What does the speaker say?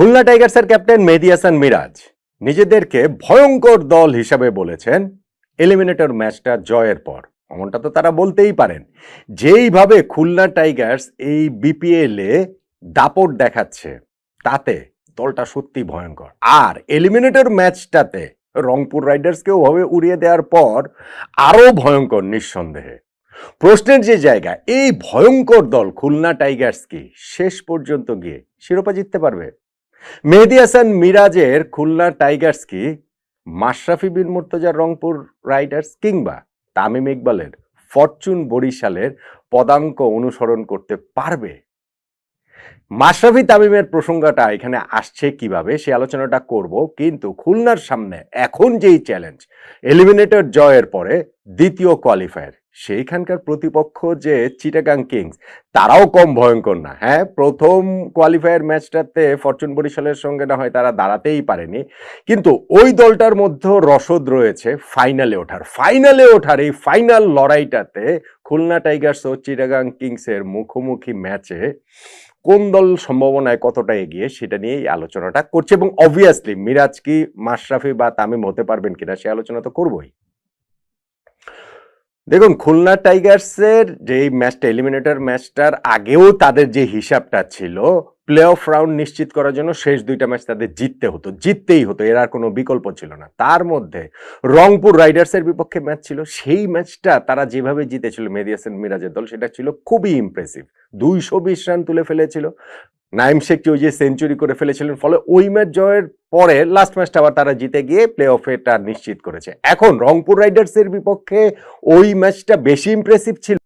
খুলনা টাইগার্সের ক্যাপ্টেন মেহেদি হাসান মিরাজ নিজেদেরকে ভয়ঙ্কর দল হিসাবে বলেছেন এলিমিনেটর ম্যাচটা জয়ের পর। এমনটা তো তারা বলতেই পারেন। যেইভাবে খুলনা টাইগার্স এই বিপিএল দাপট দেখাচ্ছে, তাতে দলটা সত্যি ভয়ঙ্কর। আর এলিমিনেটর ম্যাচটাতে রংপুর রাইডার্সকে ওভাবে উড়িয়ে দেওয়ার পর আরও ভয়ঙ্কর নিঃসন্দেহে। প্রশ্নের যে জায়গা, এই ভয়ঙ্কর দল খুলনা টাইগার্স কি শেষ পর্যন্ত গিয়ে শিরোপা জিততে পারবে? মেহেদি হাসান মিরাজের খুলনা টাইগার্স কি, মাশরাফি বিন মুর্তজার রংপুর রাইডার্স কিংবা তামিম ইকবালের ফরচুন বরিশালের পদাঙ্ক অনুসরণ করতে পারবে? মাশরাফি তামিমের প্রসঙ্গটা এখানে আসছে কীভাবে সে আলোচনাটা করব, কিন্তু খুলনার সামনে এখন যেই চ্যালেঞ্জ এলিমিনেটর জয়ের পরে দ্বিতীয় কোয়ালিফায়ার সেইখানকার প্রতিপক্ষ যে চিটাগাং কিংস, তারাও কম ভয়ঙ্কর না। হ্যাঁ প্রথম কোয়ালিফায়ার ম্যাচটাতে ফরচুন বরিশালের সঙ্গে না হয় তারা দাঁড়াতেই পারেনি। কিন্তু ওই দলটার মধ্যেও রসদ রয়েছে ফাইনালে ওঠার। ফাইনালে ওঠার এই ফাইনাল লড়াইটাতে খুলনা টাইগার্স ও চিটাগাং কিংসের মুখোমুখি ম্যাচে কোন দল সম্ভাবনায় কতটা এগিয়ে সেটা নিয়েই আলোচনাটা করছে এবং অবভিয়াসলি মিরাজ কি, মাশরাফি বা তামিম হতে পারবেন কিনা সে আলোচনা তো করবই। দেখুন, খুলনা টাইগার্সের যে ম্যাচটা এলিমিনেটর ম্যাচটার আগেও তাদের যে হিসাবটা ছিল প্লে অফ রাউন্ড নিশ্চিত করার জন্য শেষ দুইটা ম্যাচ তাদের জিততে হতো, জিততেই হতো, এর আর কোনো বিকল্প ছিল না। তার মধ্যে রংপুর রাইডার্সের বিপক্ষে ম্যাচ ছিল, সেই ম্যাচটা তারা যেভাবে জিতেছিল, মেহেদি হাসান মিরাজের দল, সেটা ছিল খুবই ইমপ্রেসিভ দুইশো বিশ রান তুলে ফেলেছিল। নাইম শেখ ওই যে সেঞ্চুরি করে ফেলেছিলেন, ফলে ওই ম্যাচ জয়ের পরে লাস্ট ম্যাচটা আবার তারা জিতে গিয়ে প্লে অফেটা নিশ্চিত করেছে। এখন রংপুর রাইডার্সের বিপক্ষে ওই ম্যাচটা বেশি ইমপ্রেসিভ ছিল